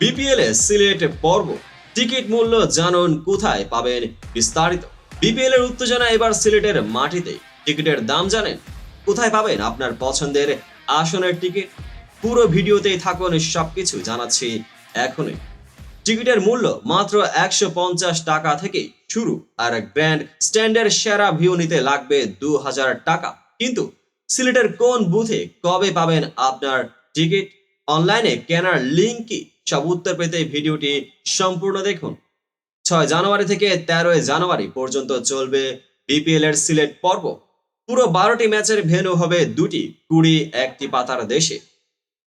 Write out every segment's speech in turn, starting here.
BPL এ সিলেট পর্ব। Ticket মূল্য জানুন কোথায় পাবেন বিস্তারিত। বিপিএল এর উত্তেজনা এবার সিলেটের মাটিতে। টিকিটের দাম জানেন, কোথায় পাবেন আপনার পছন্দের আসনের টিকিট। পুরো ভিডিওতেই থাকুন সবকিছু জানাচ্ছি এখনই। টিকিটের মূল্য মাত্র একশো পঞ্চাশ টাকা থেকে শুরু আর গ্র্যান্ড স্ট্যান্ডের সেরা ভিউ নিতে লাগবে দু হাজার টাকা। কিন্তু সিলেটের কোন বুথে কবে পাবেন আপনার টিকিট? অনলাইনে কেনার লিঙ্ক কি? সব উত্তর পেতে ভিডিওটি সম্পূর্ণ দেখুন। ছয় জানুয়ারি থেকে তেরোই জানুয়ারি পর্যন্ত চলবে বিপিএল এর সিলেট পর্ব। পুরো বারোটি ম্যাচের ভেন্যু হবে দুটি, কুড়ি, একটি পাতার দেশে।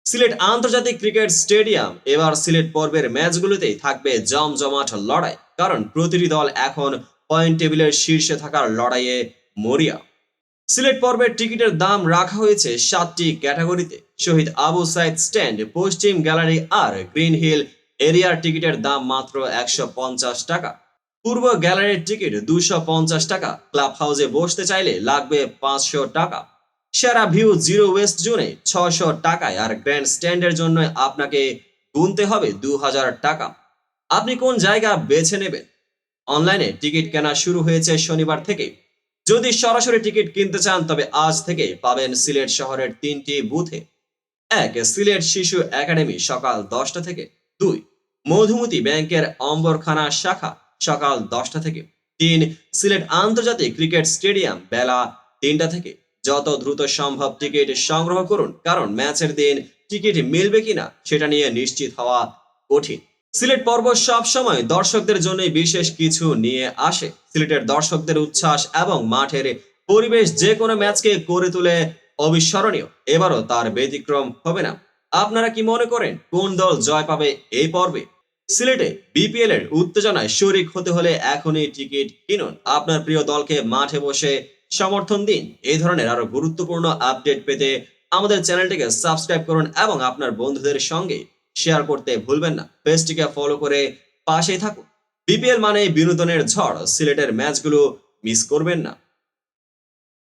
সিলেট আন্তর্জাতিক ক্রিকেট স্টেডিয়াম এবার সিলেট পর্বের ম্যাচগুলোতেই থাকবে জমজমাট লড়াই, কারণ প্রতিটি দল এখন পয়েন্ট টেবিলের শীর্ষে থাকার লড়াইয়ে মরিয়া। সিলেট পর্বের টিকিটের দাম রাখা হয়েছে সাতটি ক্যাটাগরিতে। শহীদ আবু সাইদ স্ট্যান্ড, পশ্চিম গ্যালারি আর গ্রিন হিল এরিয়ার টিকিটের দাম মাত্র একশো পঞ্চাশ টাকা। পূর্ব গ্যালারির টিকিট দুশো টাকা। ক্লাব হাউসে বসতে চাইলে লাগবে পাঁচশো টাকা। সেরা ভিউ জিরো ওয়েস্ট জোনে ছশো টাকায় আর গ্র্যান্ড স্ট্যান্ডের জন্য আপনাকে গুনতে হবে দু হাজার টাকা। আপনি কোন জায়গা বেছে নেবেন? অনলাইনে টিকিট কেনা শুরু হয়েছে শনিবার থেকে। যদি সরাসরি টিকিট কিনতে চান, তবে আজ থেকে পাবেন সিলেট শহরের তিনটি বুথে। এক, সিলেট শিশু একাডেমি, সকাল দশটা থেকে। দুই, মধুমতি ব্যাংকের অম্বরখানা শাখা, সকাল দশটা থেকে। তিন, সিলেট আন্তর্জাতিক ক্রিকেট স্টেডিয়াম, বেলা তিনটা থেকে। যত দ্রুত সম্ভব টিকিট সংগ্রহ করুন, কারণ ম্যাচের দিন টিকিট মিলবে কিনা, সেটা নিয়ে নিশ্চিত হওয়া কঠিন। সিলেট পর্ব সব সময় দর্শকদের জন্য বিশেষ কিছু নিয়ে আসে। সিলেটের দর্শকদের উচ্ছ্বাস এবং মাঠের পরিবেশ যে কোনো ম্যাচকে করে তুলে অবিস্মরণীয়। এবারও তার ব্যতিক্রম হবে না। আপনারা কি মনে করেন, কোন দল জয় পাবে এই পর্বে? সিলেটে বিপিএল এর উত্তেজনায় শরিক হতে হলে এখনই টিকিট কিনুন। আপনার প্রিয় দলকে মাঠে বসে সমর্থন দিন। এই ধরনের আরও গুরুত্বপূর্ণ আপডেট পেতে আমাদের চ্যানেলটিকে সাবস্ক্রাইব করুন এবং আপনার বন্ধুদের সঙ্গে শেয়ার করতে ভুলবেন না। পেজটিকে ফলো করে পাশেই থাকুন। বিপিএল মানে বিনোদনের ঝড়। সিলেটের ম্যাচগুলো মিস করবেন না।